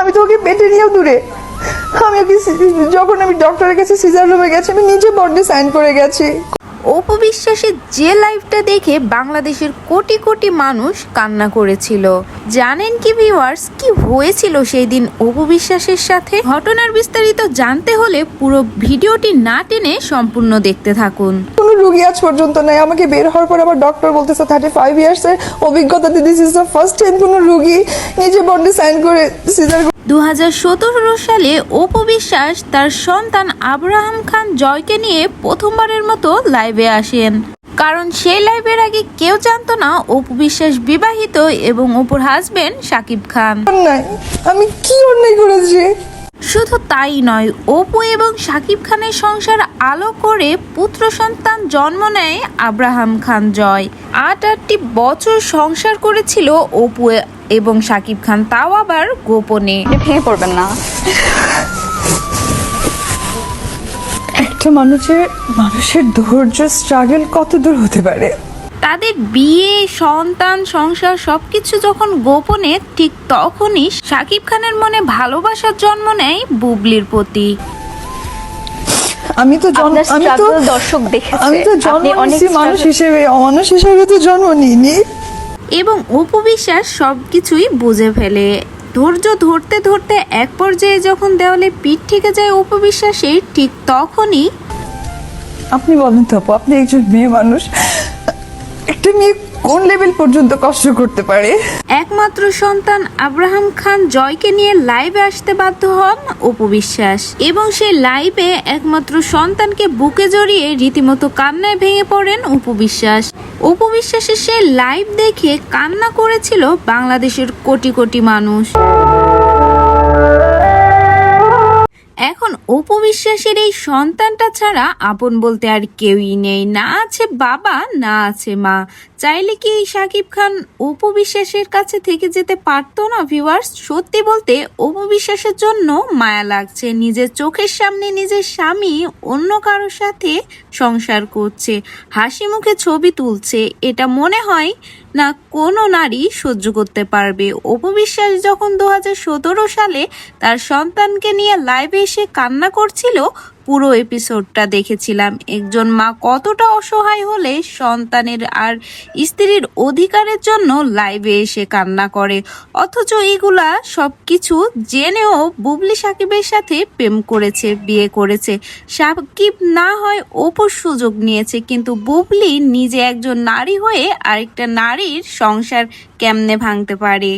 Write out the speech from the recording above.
আমি তো ওকে পেটে নিয়েও দূরে। আমি ওকে যখন আমি ডক্টরের কাছে সিজার রুমে গেছি আমি নিজে বডি সাইন করে গেছি। অপু বিশ্বাসের যে লাইফটা দেখে বাংলাদেশের কোটি কোটি মানুষ কান্না করেছিল। জানেন কি ভিউয়ার্স কি হয়েছিল সেই দিন অপু বিশ্বাসের সাথে? ঘটনার বিস্তারিত জানতে হলে পুরো ভিডিওটি না টেনে সম্পূর্ণ দেখতে থাকুন। কোনো রুগী আজ পর্যন্ত নাই। আমাকে বের হওয়ার পর আমার ডক্টর বলতেছে থার্টি ফাইভ ইয়ার্সের অভিজ্ঞতাতে this is the first time কোনো রুগী নিজে বডি সাইন করে সিজার দু হাজার সতেরো সালে অপু বিশ্বাস তার সন্তান আব্রাহাম খান জয়কে নিয়ে প্রথমবারের মতো লাইভে আসেন। কারণ সেই লাইভের আগে কেউ জানতো না অপু বিশ্বাস বিবাহিত এবং অপুর হাজবেন্ড সাকিব খান। আমি কি অন্যায় করেছি? শুধু তাই নয় অপু এবং সাকিব খানের সংসার আলো করে পুত্র সন্তান জন্ম নেয় আব্রাহাম খান জয়। আট আটটি বছর সংসার করেছিল অপু এবং সাকিব খান তাও আবার গোপনে। আপনি ভেঙে পড়বেন না। একটা মানুষের মানুষের ধৈর্য স্ট্রাগল কত দূর হতে পারে? তাদের বিয়ে সন্তান সংসার সবকিছু যখন গোপনে ঠিক তখনই সাকিব খানের মনে ভালোবাসার জন্ম নেয় বুবলির প্রতি। আমি তো আমি তো দর্শক দেখেছে। আমি তো জন্ম আপনি নিয়েছি মানুষ হিসেবে অমানুষ হিসেবে তো জন্ম নিইনি। এবং অপু বিশ্বাস সবকিছুই বুঝে ফেলে। ধৈর্য ধরতে ধরতে এক পর্যায়ে যখন দেওয়ালে পিঠ থেকে যায় অপু বিশ্বাসের ঠিক তখনই আপনি বলেন তো আপু আপনি একজন মেয়ে মানুষ। একটা মেয়ে কোন লেভেল পর্যন্ত কষ্ট করতে পারে? একমাত্র সন্তান আব্রাহাম খান জয়কে নিয়ে লাইভে আসতে বাধ্য হন অপু বিশ্বাস। এবং সেই লাইভে একমাত্র সন্তানকে বুকে জড়িয়ে রীতিমতো কান্নায় ভেঙে পড়েন অপু বিশ্বাস। অপু বিশ্বাসের সেই লাইভ দেখে কান্না করেছিল বাংলাদেশের কোটি কোটি মানুষ। এখন অপু বিশ্বাসের এই সন্তানটা ছাড়া আপন বলতে আর কেউই নেই। না আছে বাবা, না আছে মা। চাইলে কি এই সাকিব খান অপু বিশ্বাসের কাছে থেকে যেতে পারতো না ভিউয়ার্স সত্যি বলতে অপু বিশ্বাসের জন্য মায়া লাগছে। নিজের চোখের সামনে নিজের স্বামী অন্য কারোর সাথে সংসার করছে। হাসি মুখে ছবি তুলছে। এটা মনে হয় না কোনো নারী সহ্য করতে পারবে। অপবিশ্বাস যখন দু হাজার সতেরো সালে তার সন্তানকে নিয়ে লাইভে এসে কান্না করছিল, পুরো এপিসোডটা দেখেছিলাম। একজন মা কতটা অসহায় হলে সন্তানের আর স্ত্রীর অধিকারের জন্য লাইভে এসে কান্না করে। অথচ এগুলা সব কিছু জেনেও বুবলি সাকিবের সাথে প্রেম করেছে, বিয়ে করেছে। সাকিব না হয় অপুর সুযোগ নিয়েছে, কিন্তু বুবলি নিজে একজন নারী হয়ে আরেকটা নারীর সংসার কেমনে ভাঙতে পারে?